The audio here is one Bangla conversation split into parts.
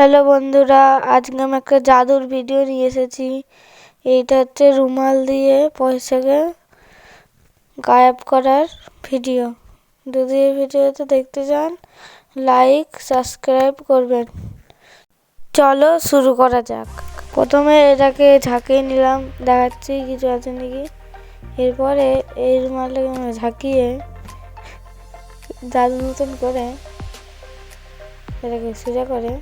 হ্যালো বন্ধুরা, আজকে আমি একটা জাদুর ভিডিও নিয়ে এসেছি। এইটা হচ্ছে রুমাল দিয়ে পয়সাকে গায়েব করার ভিডিও যদি এই ভিডিওতে দেখতে চান লাইক সাবস্ক্রাইব করবেন। চলো শুরু করা যাক। প্রথমে এটাকে ঝাঁকিয়ে নিলাম, দেখাচ্ছি কিছু আছে নাকি। এরপরে এই রুমালটাকে ঝাঁকিয়ে জাদু মতন করে এটাকে সোজা করে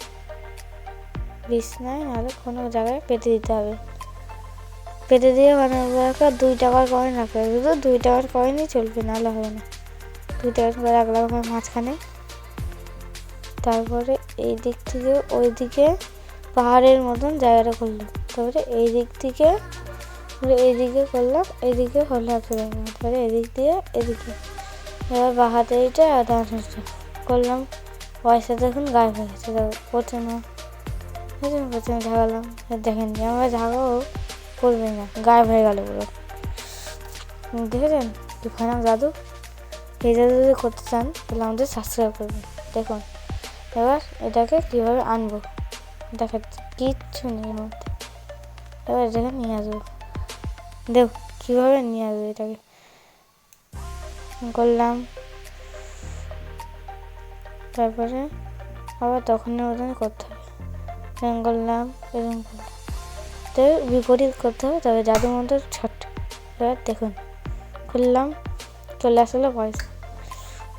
বিছনায় নাহলে কোনো জায়গায় পেতে দিতে হবে। পেতে দিয়ে মানে দুই টাকার কয়েন হবে। শুধু দুই টাকার কয়েনই চলবে, নাহলে হবে না। দুই টাকার করে রাখলাম ওখানে মাঝখানে। তারপরে এই দিক থেকে ওই দিকে পাহাড়ের মতন জায়গাটা করলাম। তারপরে এই দিক থেকে এই দিকে করলাম একটা জায়গা তারপরে এদিক দিয়ে এদিকে। এবার বাহাতে এইটা আর ডানটা করলাম, পয়সা দেখুন গায়ে হয়ে গেছে। প্রথমে বুঝলেন প্রথমে ঝাগালাম দেখেন আমরা ঝাগাও করবে না, গায়েব হয়ে গেল পুরো। দেখেছেন? দুখানা জাদু। এই জাদু যদি করতে চান, তাহলে আমাদের সাবস্ক্রাইব করবেন। দেখুন, এবার এটাকে কীভাবে আনব? দেখাচ্ছি কিচ্ছু নেই মধ্যে। এবার এটাকে নিয়ে আসব। দেখ, কীভাবে নিয়ে আসব এটাকে? করলাম। তারপরে আবার তখনের মতন করতে হবে। এরকম করলাম এবং তবে বিপরীত করতে হবে, তবে জাদু মন্ত্র ছট। এবার দেখুন, খুললাম, চলে আসলো পয়সা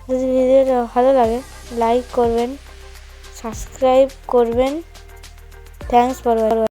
যদি ভিডিওটা ভালো লাগে লাইক করবেন সাবস্ক্রাইব করবেন। Thanks for